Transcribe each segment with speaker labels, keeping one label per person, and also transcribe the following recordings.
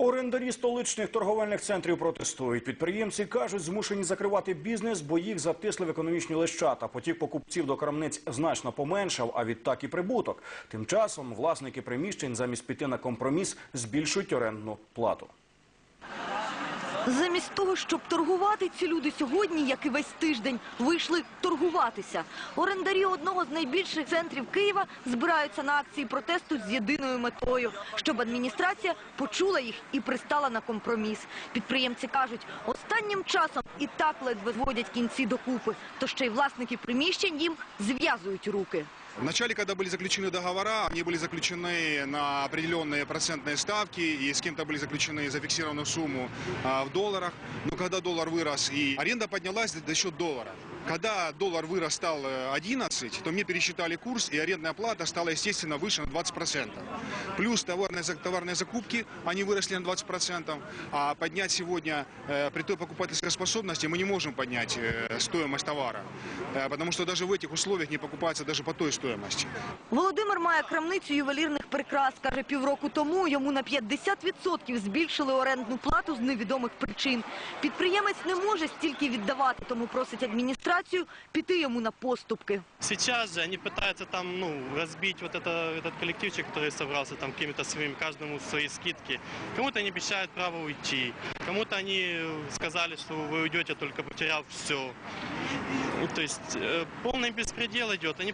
Speaker 1: Орендарі столичних торговельних центрів протестують. Підприємці кажуть, змушені закривати бізнес, бо їх затисли в економічні лещата. Потік покупців до крамниць значно поменшав, а відтак і прибуток. Тим часом власники приміщень замість піти на компроміс збільшують орендну плату.
Speaker 2: Замість того, щоб торгувати, ці люди сьогодні, як і весь тиждень, вийшли торгуватися. Орендарі одного з найбільших центрів Києва збираються на акції протесту з єдиною метою, щоб адміністрація почула їх і пристала на компроміс. Підприємці кажуть, останнім часом і так ледве зводять кінці докупи, то ще й власники приміщень їм зв'язують руки.
Speaker 3: Вначале, когда были заключены договора, они были заключены на определенные процентные ставки и с кем-то были заключены за фиксированную сумму а, в долларах. Но когда доллар вырос и аренда поднялась за счет доллара. Когда доллар вырос стал э, 11, то мне пересчитали курс, и арендная плата стала, естественно, выше на 20%. Плюс товарные, товарные закупки, они выросли на 20%. А поднять сегодня э, при той покупательской способности мы не можем поднять э, стоимость товара. Э, потому что даже в этих условиях не покупается даже по той стоимости.
Speaker 2: Володимир має крамницю ювелірних прикрас. Каже, півроку тому йому на 50% збільшили орендну плату з невідомих причин. Підприємець не може стільки віддавати, тому просить адміністрацію піти йому на поступки.
Speaker 4: Сейчас же они пытаются там, ну, разбить вот это, этот коллективчик, который собрался там какими-то своими, каждому свои скидки. Кому-то они обещают право уйти, кому-то они сказали, что вы уйдете, только потеряв все. Ну, то есть э, полный беспредел идет. Они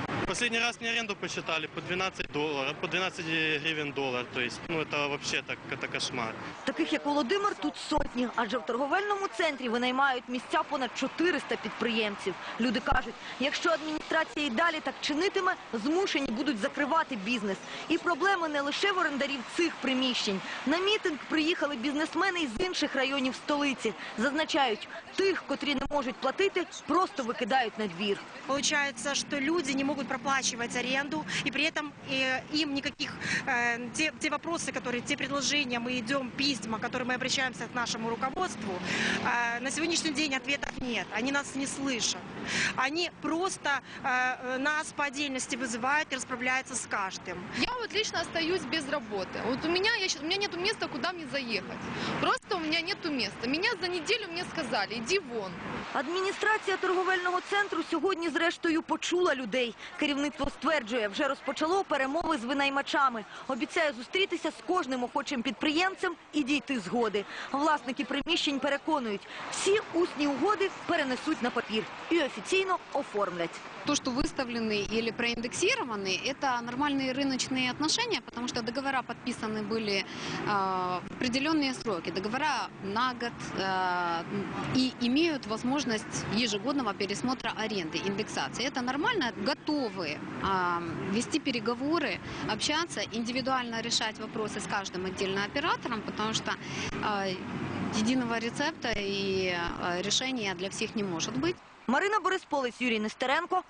Speaker 4: последний раз мне аренду посчитали по 12 долларов, по 12 гривен доллар. То есть, ну, это вообще так, это кошмар.
Speaker 2: Таких як Володимир тут сотні, адже в торговельному центрі винаймають місця понад 400 підприємців. Люди кажуть, якщо адміністрація і далі так чинитиме, змушені будуть закривати бізнес. І проблеми не лише в орендарів цих приміщень. На мітинг приїхали бізнесмени із інших районів столиці. Зазначають, тих, котрі не можуть платити, просто викидають на двір.
Speaker 5: Получается, что люди не могут проплачивать аренду, и при этом э, им никаких э, те, те вопросы, которые, те предложения, мы идем, письма, которые мы обращаемся к нашему руководству, э, на сегодняшний день ответов нет, они нас не слышат. Они просто э, нас по отдельности вызывают и расправляются с каждым.
Speaker 6: Я вот лично остаюсь без работы. Вот у меня, я, щас- у меня нету места, куда мне заехать. Просто у меня нету места. Меня за неделю мне сказали, иди вон.
Speaker 2: Адміністрація торговельного центру сьогодні, зрештою, почула людей. Керівництво стверджує, вже розпочало перемови з винаймачами. Обіцяє зустрітися з кожним охочим підприємцем і дійти згоди. Власники приміщень переконують, всі усні угоди перенесуть на папір і офіційно оформлять.
Speaker 7: То, что выставлены или проиндексированы, это нормальные рыночные отношения, потому что договора подписаны были э, в определенные сроки. Договора на год э, и имеют возможность ежегодного пересмотра аренды, индексации. Это нормально. Готовы э, вести переговоры, общаться, индивидуально решать вопросы с каждым отдельно оператором, потому что э, единого рецепта и э, решения для всех не может быть.
Speaker 2: Марина Борисполець, Юрій Нестеренко,